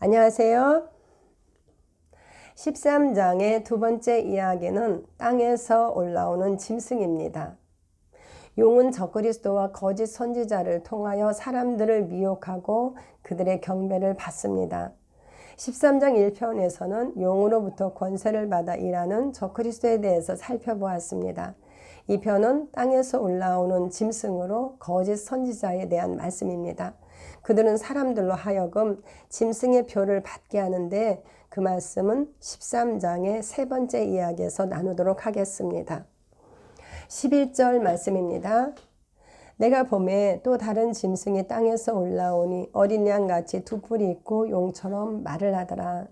안녕하세요. 13장의 두 번째 이야기는 땅에서 올라오는 짐승입니다. 용은 적그리스도와 거짓 선지자를 통하여 사람들을 미혹하고 그들의 경배를 받습니다. 13장 1편에서는 용으로부터 권세를 받아 일하는 적그리스도에 대해서 살펴보았습니다. 이 편은 땅에서 올라오는 짐승으로 거짓 선지자에 대한 말씀입니다. 그들은 사람들로 하여금 짐승의 표를 받게 하는데 그 말씀은 13장의 세 번째 이야기에서 나누도록 하겠습니다. 11절 말씀입니다. 내가 봄에 또 다른 짐승이 땅에서 올라오니 어린 양같이 두 뿔이 있고 용처럼 말을 하더라.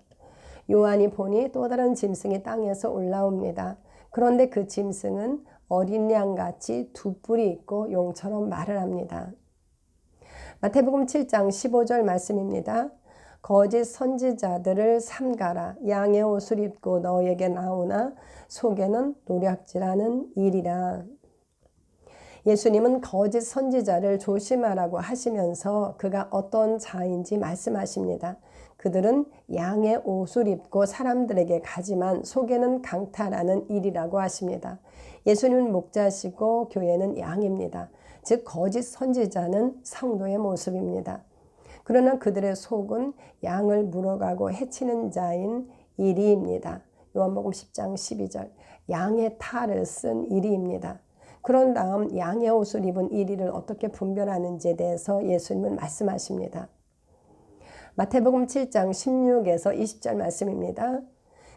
요한이 보니 또 다른 짐승이 땅에서 올라옵니다. 그런데 그 짐승은 어린 양같이 두 뿔이 있고 용처럼 말을 합니다. 마태복음 7장 15절 말씀입니다. 거짓 선지자들을 삼가라 양의 옷을 입고 너에게 나오나 속에는 노략질하는 일이라. 예수님은 거짓 선지자를 조심하라고 하시면서 그가 어떤 자인지 말씀하십니다. 그들은 양의 옷을 입고 사람들에게 가지만 속에는 강탈하는 일이라고 하십니다. 예수님은 목자시고 교회는 양입니다. 즉 거짓 선지자는 성도의 모습입니다. 그러나 그들의 속은 양을 물어가고 해치는 자인 이리입니다. 요한복음 10장 12절 양의 탈을 쓴 이리입니다. 그런 다음 양의 옷을 입은 이리를 어떻게 분별하는지에 대해서 예수님은 말씀하십니다. 마태복음 7장 16에서 20절 말씀입니다.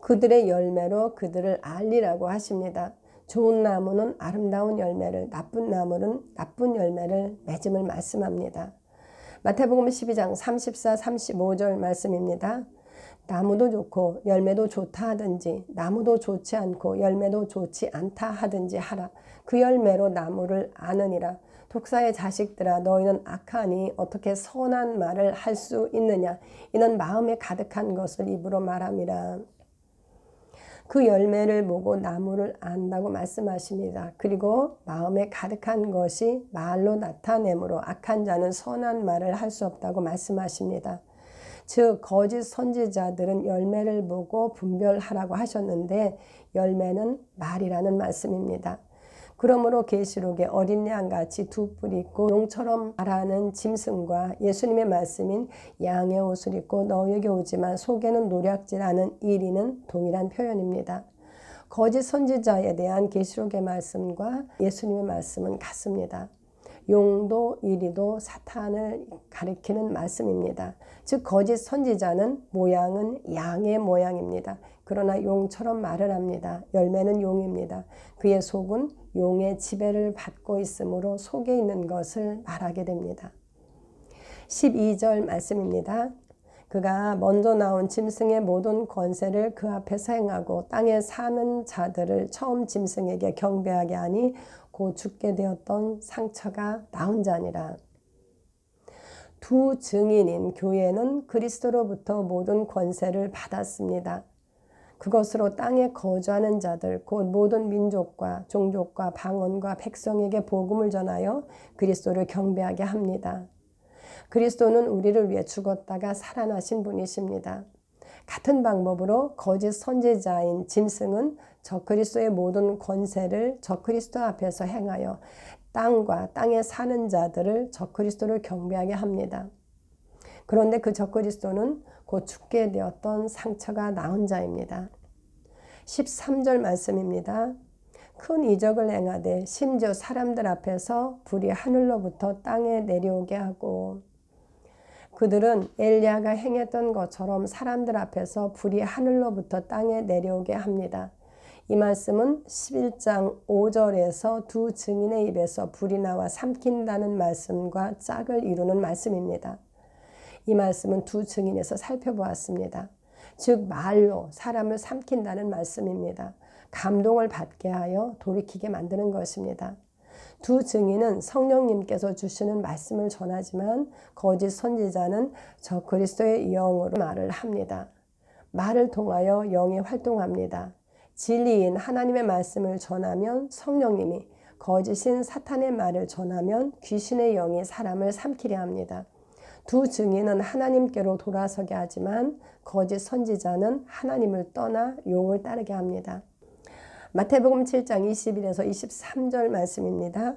그들의 열매로 그들을 알리라고 하십니다. 좋은 나무는 아름다운 열매를, 나쁜 나무는 나쁜 열매를 맺음을 말씀합니다. 마태복음 12장 34, 35절 말씀입니다. 나무도 좋고 열매도 좋다 하든지 나무도 좋지 않고 열매도 좋지 않다 하든지 하라. 그 열매로 나무를 아느니라. 독사의 자식들아 너희는 악하니 어떻게 선한 말을 할 수 있느냐. 이는 마음에 가득한 것을 입으로 말함이라. 그 열매를 보고 나무를 안다고 말씀하십니다. 그리고 마음에 가득한 것이 말로 나타내므로 악한 자는 선한 말을 할 수 없다고 말씀하십니다. 즉 거짓 선지자들은 열매를 보고 분별하라고 하셨는데 열매는 말이라는 말씀입니다. 그러므로 계시록에 어린 양 같이 두 뿔이 있고 용처럼 말하는 짐승과 예수님의 말씀인 양의 옷을 입고 너에게 오지만 속에는 노략질하는 이리는 동일한 표현입니다. 거짓 선지자에 대한 계시록의 말씀과 예수님의 말씀은 같습니다. 용도 이리도 사탄을 가리키는 말씀입니다. 즉 거짓 선지자는 모양은 양의 모양입니다. 그러나 용처럼 말을 합니다. 열매는 용입니다. 그의 속은 용의 지배를 받고 있으므로 속에 있는 것을 말하게 됩니다. 12절 말씀입니다. 그가 먼저 나온 짐승의 모든 권세를 그 앞에서 행하고 땅에 사는 자들을 처음 짐승에게 경배하게 하니 곧 죽게 되었던 상처가 나온 자니라. 두 증인인 교회는 그리스도로부터 모든 권세를 받았습니다. 그것으로 땅에 거주하는 자들 곧 모든 민족과 종족과 방언과 백성에게 복음을 전하여 그리스도를 경배하게 합니다. 그리스도는 우리를 위해 죽었다가 살아나신 분이십니다. 같은 방법으로 거짓 선지자인 짐승은 적그리스도의 모든 권세를 적그리스도 앞에서 행하여 땅과 땅에 사는 자들을 적그리스도를 경배하게 합니다. 그런데 그 적그리스도는 곧 죽게 되었던 상처가 나온 자입니다. 13절 말씀입니다. 큰 이적을 행하되 심지어 사람들 앞에서 불이 하늘로부터 땅에 내려오게 하고 그들은 엘리야가 행했던 것처럼 사람들 앞에서 불이 하늘로부터 땅에 내려오게 합니다. 이 말씀은 11장 5절에서 두 증인의 입에서 불이 나와 삼킨다는 말씀과 짝을 이루는 말씀입니다. 이 말씀은 두 증인에서 살펴보았습니다. 즉 말로 사람을 삼킨다는 말씀입니다. 감동을 받게 하여 돌이키게 만드는 것입니다. 두 증인은 성령님께서 주시는 말씀을 전하지만 거짓 선지자는 저 그리스도의 영으로 말을 합니다. 말을 통하여 영이 활동합니다. 진리인 하나님의 말씀을 전하면 성령님이 거짓인 사탄의 말을 전하면 귀신의 영이 사람을 삼키려 합니다. 두 증인은 하나님께로 돌아서게 하지만 거짓 선지자는 하나님을 떠나 용을 따르게 합니다. 마태복음 7장 21에서 23절 말씀입니다.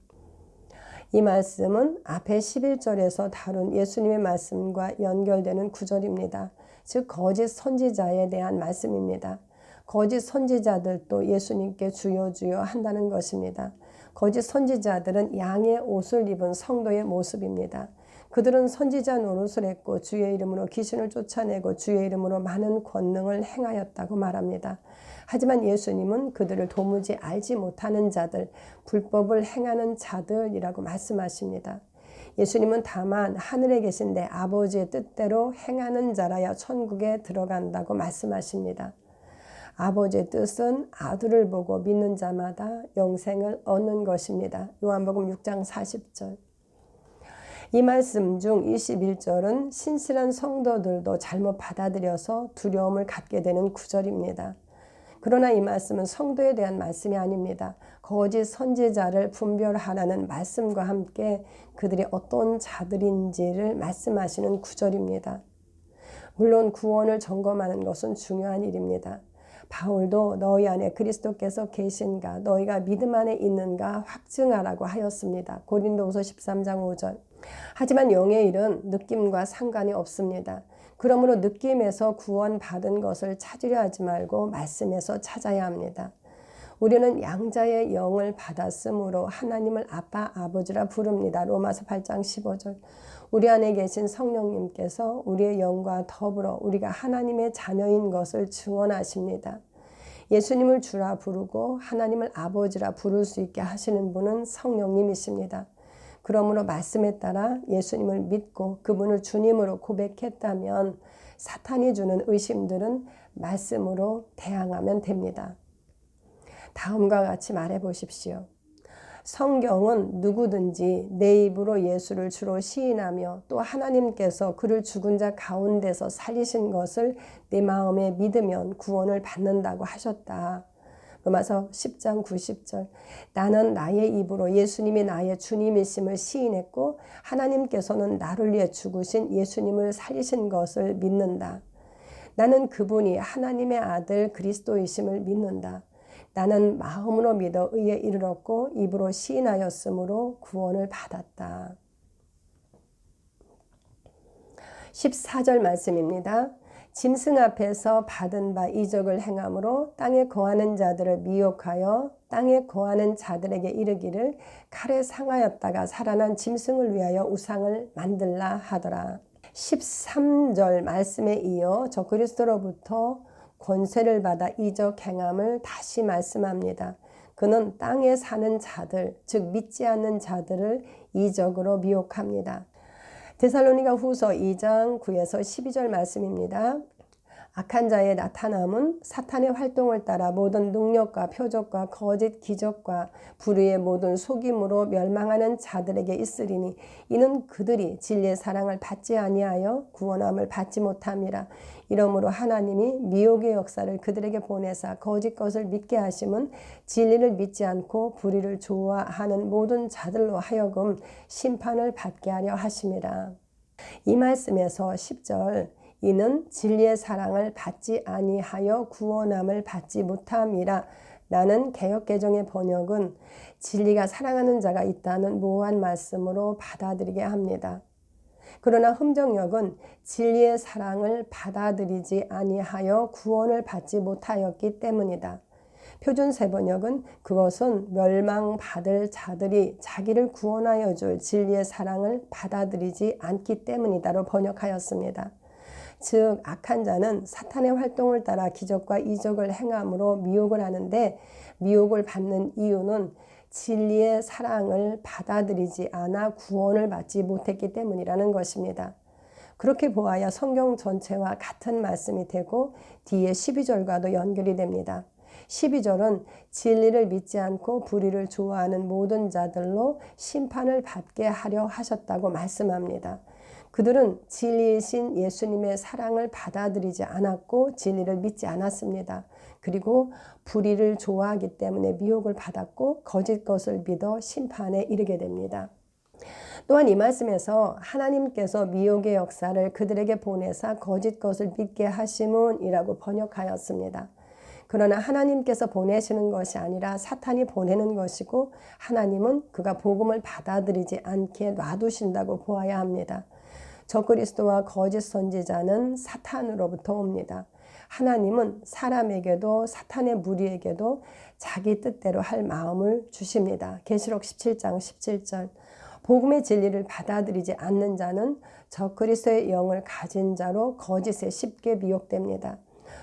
이 말씀은 앞에 11절에서 다룬 예수님의 말씀과 연결되는 구절입니다. 즉 거짓 선지자에 대한 말씀입니다. 거짓 선지자들도 예수님께 주여 주여 한다는 것입니다. 거짓 선지자들은 양의 옷을 입은 성도의 모습입니다. 그들은 선지자 노릇을 했고 주의 이름으로 귀신을 쫓아내고 주의 이름으로 많은 권능을 행하였다고 말합니다. 하지만 예수님은 그들을 도무지 알지 못하는 자들, 불법을 행하는 자들이라고 말씀하십니다. 예수님은 다만 하늘에 계신 내 아버지의 뜻대로 행하는 자라야 천국에 들어간다고 말씀하십니다. 아버지의 뜻은 아들을 보고 믿는 자마다 영생을 얻는 것입니다. 요한복음 6장 40절. 이 말씀 중 21절은 신실한 성도들도 잘못 받아들여서 두려움을 갖게 되는 구절입니다. 그러나 이 말씀은 성도에 대한 말씀이 아닙니다. 거짓 선지자를 분별하라는 말씀과 함께 그들이 어떤 자들인지를 말씀하시는 구절입니다. 물론 구원을 점검하는 것은 중요한 일입니다. 바울도 너희 안에 그리스도께서 계신가 너희가 믿음 안에 있는가 확증하라고 하였습니다. 고린도후서 13장 5절. 하지만 영의 일은 느낌과 상관이 없습니다. 그러므로 느낌에서 구원받은 것을 찾으려 하지 말고 말씀에서 찾아야 합니다. 우리는 양자의 영을 받았으므로 하나님을 아빠 아버지라 부릅니다. 로마서 8장 15절. 우리 안에 계신 성령님께서 우리의 영과 더불어 우리가 하나님의 자녀인 것을 증언하십니다. 예수님을 주라 부르고 하나님을 아버지라 부를 수 있게 하시는 분은 성령님이십니다. 그러므로 말씀에 따라 예수님을 믿고 그분을 주님으로 고백했다면 사탄이 주는 의심들은 말씀으로 대항하면 됩니다. 다음과 같이 말해 보십시오. 성경은 누구든지 내 입으로 예수를 주로 시인하며 또 하나님께서 그를 죽은 자 가운데서 살리신 것을 내 마음에 믿으면 구원을 받는다고 하셨다. 로마서 10장 90절 나는 나의 입으로 예수님이 나의 주님이심을 시인했고 하나님께서는 나를 위해 죽으신 예수님을 살리신 것을 믿는다. 나는 그분이 하나님의 아들 그리스도이심을 믿는다. 나는 마음으로 믿어 의에 이르렀고 입으로 시인하였으므로 구원을 받았다. 14절 말씀입니다. 짐승 앞에서 받은 바 이적을 행함으로 땅에 거하는 자들을 미혹하여 땅에 거하는 자들에게 이르기를 칼에 상하였다가 살아난 짐승을 위하여 우상을 만들라 하더라. 13절 말씀에 이어 저 그리스도로부터 권세를 받아 이적 행함을 다시 말씀합니다. 그는 땅에 사는 자들, 즉 믿지 않는 자들을 이적으로 미혹합니다. 데살로니가 후서 2장 9에서 12절 말씀입니다. 악한 자의 나타남은 사탄의 활동을 따라 모든 능력과 표적과 거짓 기적과 불의의 모든 속임으로 멸망하는 자들에게 있으리니 이는 그들이 진리의 사랑을 받지 아니하여 구원함을 받지 못함이라. 이러므로 하나님이 미혹의 역사를 그들에게 보내사 거짓 것을 믿게 하심은 진리를 믿지 않고 불의를 좋아하는 모든 자들로 하여금 심판을 받게 하려 하심이라. 이 말씀에서 10절 이는 진리의 사랑을 받지 아니하여 구원함을 받지 못함이라 나는 개혁개정의 번역은 진리가 사랑하는 자가 있다는 모호한 말씀으로 받아들이게 합니다. 그러나 흠정역은 진리의 사랑을 받아들이지 아니하여 구원을 받지 못하였기 때문이다. 표준 세번역은 그것은 멸망받을 자들이 자기를 구원하여 줄 진리의 사랑을 받아들이지 않기 때문이다로 번역하였습니다. 즉 악한 자는 사탄의 활동을 따라 기적과 이적을 행함으로 미혹을 하는데 미혹을 받는 이유는 진리의 사랑을 받아들이지 않아 구원을 받지 못했기 때문이라는 것입니다. 그렇게 보아야 성경 전체와 같은 말씀이 되고 뒤에 12절과도 연결이 됩니다. 12절은 진리를 믿지 않고 불의를 좋아하는 모든 자들로 심판을 받게 하려 하셨다고 말씀합니다. 그들은 진리이신 예수님의 사랑을 받아들이지 않았고 진리를 믿지 않았습니다. 그리고 불의를 좋아하기 때문에 미혹을 받았고 거짓 것을 믿어 심판에 이르게 됩니다. 또한 이 말씀에서 하나님께서 미혹의 역사를 그들에게 보내사 거짓 것을 믿게 하심은이라고 번역하였습니다. 그러나 하나님께서 보내시는 것이 아니라 사탄이 보내는 것이고 하나님은 그가 복음을 받아들이지 않게 놔두신다고 보아야 합니다. 적그리스도와 거짓 선지자는 사탄으로부터 옵니다. 하나님은 사람에게도 사탄의 무리에게도 자기 뜻대로 할 마음을 주십니다. 계시록 17장 17절 복음의 진리를 받아들이지 않는 자는 적그리스도의 영을 가진 자로 거짓에 쉽게 미혹됩니다.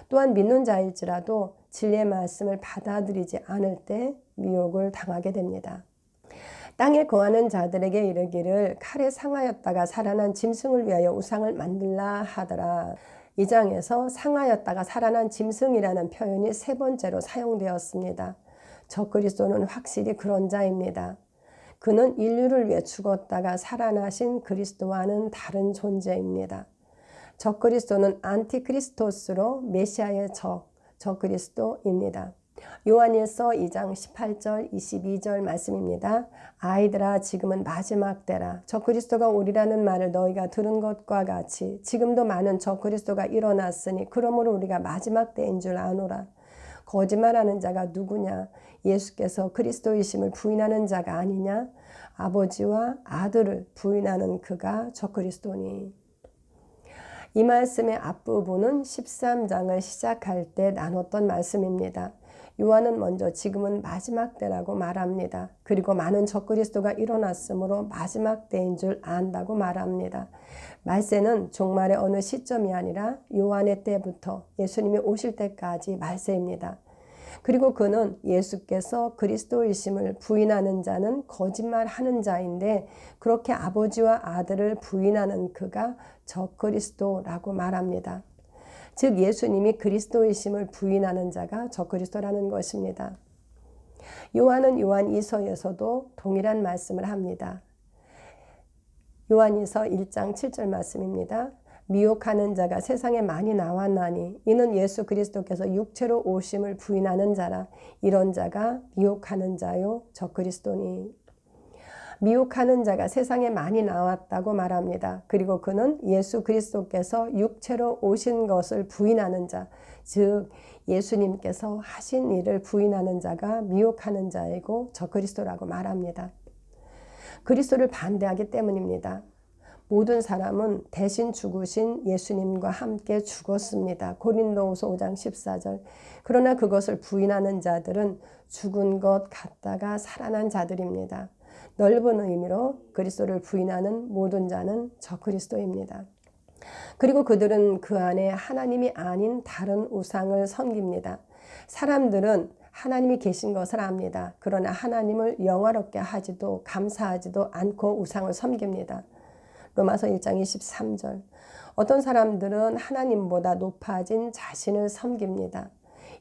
또한 믿는 자일지라도 진리의 말씀을 받아들이지 않을 때 미혹을 당하게 됩니다. 땅에 거하는 자들에게 이르기를 칼에 상하였다가 살아난 짐승을 위하여 우상을 만들라 하더라. 이 장에서 상하였다가 살아난 짐승이라는 표현이 세 번째로 사용되었습니다. 적그리스도는 확실히 그런 자입니다. 그는 인류를 위해 죽었다가 살아나신 그리스도와는 다른 존재입니다. 적그리스도는 안티크리스토스로 메시아의 적, 적그리스도입니다. 요한일서 2장 18절 22절 말씀입니다. 아이들아 지금은 마지막 때라 적그리스도가 오리라는 말을 너희가 들은 것과 같이 지금도 많은 적그리스도가 일어났으니 그러므로 우리가 마지막 때인 줄 아노라. 거짓말하는 자가 누구냐? 예수께서 그리스도이심을 부인하는 자가 아니냐? 아버지와 아들을 부인하는 그가 적그리스도니. 이 말씀의 앞부분은 13장을 시작할 때 나눴던 말씀입니다. 요한은 먼저 지금은 마지막 때라고 말합니다. 그리고 많은 적그리스도가 일어났으므로 마지막 때인 줄 안다고 말합니다. 말세는 종말의 어느 시점이 아니라 요한의 때부터 예수님이 오실 때까지 말세입니다. 그리고 그는 예수께서 그리스도이심을 부인하는 자는 거짓말하는 자인데 그렇게 아버지와 아들을 부인하는 그가 적그리스도라고 말합니다. 즉 예수님이 그리스도이심을 부인하는 자가 적그리스도라는 것입니다. 요한은 요한 이서에서도 동일한 말씀을 합니다. 요한이서 1장 7절 말씀입니다. 미혹하는 자가 세상에 많이 나왔나니 이는 예수 그리스도께서 육체로 오심을 부인하는 자라 이런 자가 미혹하는 자요 적그리스도니 미혹하는 자가 세상에 많이 나왔다고 말합니다. 그리고 그는 예수 그리스도께서 육체로 오신 것을 부인하는 자, 즉 예수님께서 하신 일을 부인하는 자가 미혹하는 자이고 저 그리스도라고 말합니다. 그리스도를 반대하기 때문입니다. 모든 사람은 대신 죽으신 예수님과 함께 죽었습니다. 고린도후서 5장 14절. 그러나 그것을 부인하는 자들은 죽은 것 같다가 살아난 자들입니다. 넓은 의미로 그리스도를 부인하는 모든 자는 저 그리스도입니다. 그리고 그들은 그 안에 하나님이 아닌 다른 우상을 섬깁니다. 사람들은 하나님이 계신 것을 압니다. 그러나 하나님을 영화롭게 하지도 감사하지도 않고 우상을 섬깁니다. 로마서 1장 23절. 어떤 사람들은 하나님보다 높아진 자신을 섬깁니다.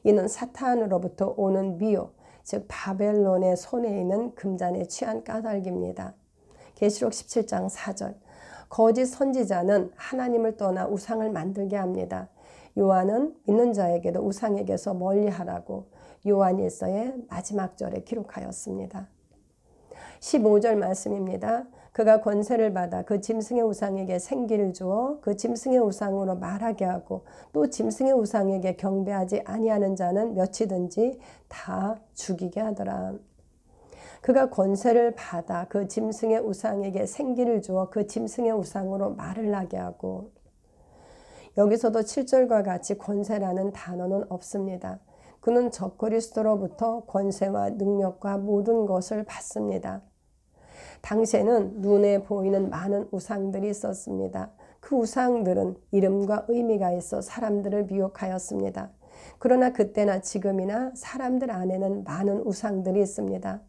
이는 사탄으로부터 오는 미혹, 즉 바벨론의 손에 있는 금잔에 취한 까닭입니다. 계시록 17장 4절 거짓 선지자는 하나님을 떠나 우상을 만들게 합니다. 요한은 믿는 자에게도 우상에게서 멀리하라고 요한일서의 마지막 절에 기록하였습니다. 15절 말씀입니다. 그가 권세를 받아 그 짐승의 우상에게 생기를 주어 그 짐승의 우상으로 말하게 하고 또 짐승의 우상에게 경배하지 아니하는 자는 몇이든지 다 죽이게 하더라. 그가 권세를 받아 그 짐승의 우상에게 생기를 주어 그 짐승의 우상으로 말을 나게 하고 여기서도 7절과 같이 권세라는 단어는 없습니다. 그는 적그리스도로부터 권세와 능력과 모든 것을 받습니다. 당시에는 눈에 보이는 많은 우상들이 있었습니다. 그 우상들은 이름과 의미가 있어 사람들을 미혹하였습니다. 그러나 그때나 지금이나 사람들 안에는 많은 우상들이 있습니다.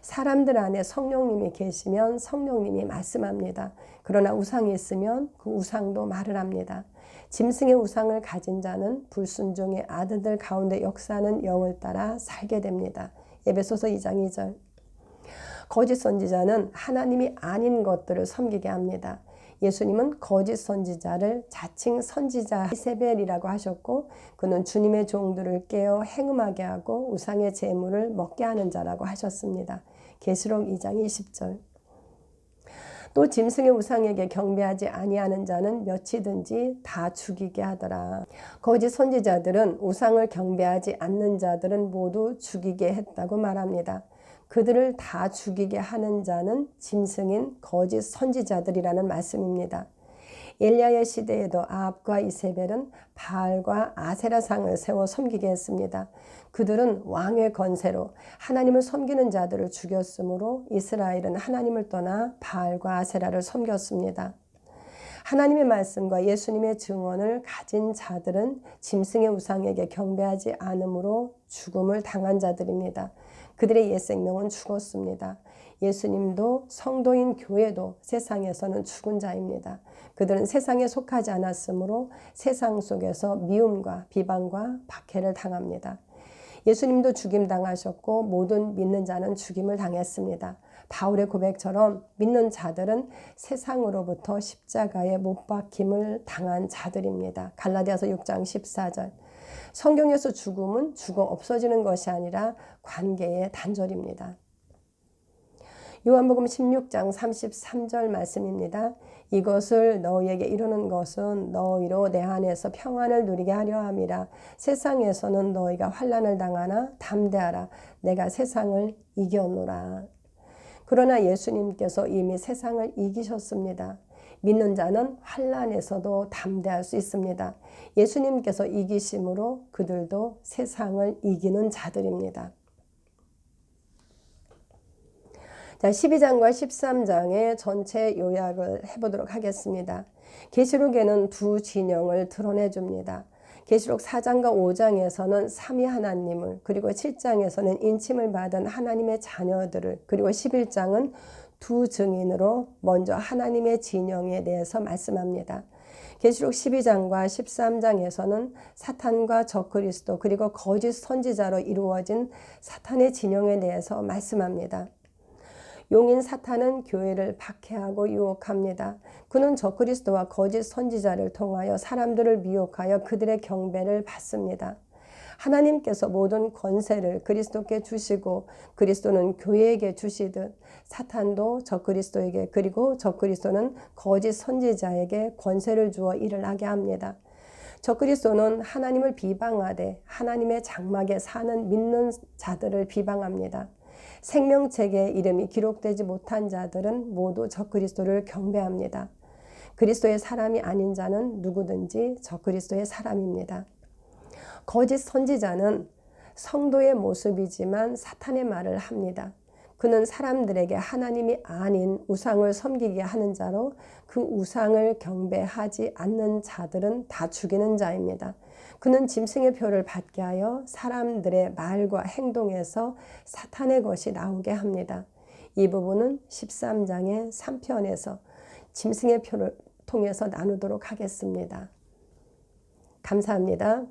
사람들 안에 성령님이 계시면 성령님이 말씀합니다. 그러나 우상이 있으면 그 우상도 말을 합니다. 짐승의 우상을 가진 자는 불순종의 아들들 가운데 역사하는 영을 따라 살게 됩니다. 에베소서 2장 2절. 거짓 선지자는 하나님이 아닌 것들을 섬기게 합니다. 예수님은 거짓 선지자를 자칭 선지자 이세벨이라고 하셨고 그는 주님의 종들을 깨어 행음하게 하고 우상의 재물을 먹게 하는 자라고 하셨습니다. 계시록 2장 20절. 또 짐승의 우상에게 경배하지 아니하는 자는 몇이든지 다 죽이게 하더라. 거짓 선지자들은 우상을 경배하지 않는 자들은 모두 죽이게 했다고 말합니다. 그들을 다 죽이게 하는 자는 짐승인 거짓 선지자들이라는 말씀입니다. 엘리야의 시대에도 아합과 이세벨은 바알과 아세라상을 세워 섬기게 했습니다. 그들은 왕의 건세로 하나님을 섬기는 자들을 죽였으므로 이스라엘은 하나님을 떠나 바알과 아세라를 섬겼습니다. 하나님의 말씀과 예수님의 증언을 가진 자들은 짐승의 우상에게 경배하지 않으므로 죽음을 당한 자들입니다. 그들의 옛 생명은 죽었습니다. 예수님도 성도인 교회도 세상에서는 죽은 자입니다. 그들은 세상에 속하지 않았으므로 세상 속에서 미움과 비방과 박해를 당합니다. 예수님도 죽임 당하셨고 모든 믿는 자는 죽임을 당했습니다. 바울의 고백처럼 믿는 자들은 세상으로부터 십자가에 못 박힘을 당한 자들입니다. 갈라디아서 6장 14절. 성경에서 죽음은 죽어 없어지는 것이 아니라 관계의 단절입니다. 요한복음 16장 33절 말씀입니다. 이것을 너희에게 이루는 것은 너희로 내 안에서 평안을 누리게 하려 함이라. 세상에서는 너희가 환난을 당하나 담대하라. 내가 세상을 이겼노라. 그러나 예수님께서 이미 세상을 이기셨습니다. 믿는 자는 환란에서도 담대할 수 있습니다. 예수님께서 이기심으로 그들도 세상을 이기는 자들입니다. 자, 12장과 13장의 전체 요약을 해보도록 하겠습니다. 계시록에는 두 진영을 드러내 줍니다. 계시록 4장과 5장에서는 삼위 하나님을 그리고 7장에서는 인침을 받은 하나님의 자녀들을 그리고 11장은 두 증인으로 먼저 하나님의 진영에 대해서 말씀합니다. 계시록 12장과 13장에서는 사탄과 적그리스도 그리고 거짓 선지자로 이루어진 사탄의 진영에 대해서 말씀합니다. 용인 사탄은 교회를 박해하고 유혹합니다. 그는 적그리스도와 거짓 선지자를 통하여 사람들을 미혹하여 그들의 경배를 받습니다. 하나님께서 모든 권세를 그리스도께 주시고 그리스도는 교회에게 주시듯 사탄도 적그리스도에게 그리고 적그리스도는 거짓 선지자에게 권세를 주어 일을 하게 합니다. 적그리스도는 하나님을 비방하되 하나님의 장막에 사는 믿는 자들을 비방합니다. 생명책에 이름이 기록되지 못한 자들은 모두 적그리스도를 경배합니다. 그리스도의 사람이 아닌 자는 누구든지 적그리스도의 사람입니다. 거짓 선지자는 성도의 모습이지만 사탄의 말을 합니다. 그는 사람들에게 하나님이 아닌 우상을 섬기게 하는 자로 그 우상을 경배하지 않는 자들은 다 죽이는 자입니다. 그는 짐승의 표를 받게 하여 사람들의 말과 행동에서 사탄의 것이 나오게 합니다. 이 부분은 13장의 3편에서 짐승의 표를 통해서 나누도록 하겠습니다. 감사합니다.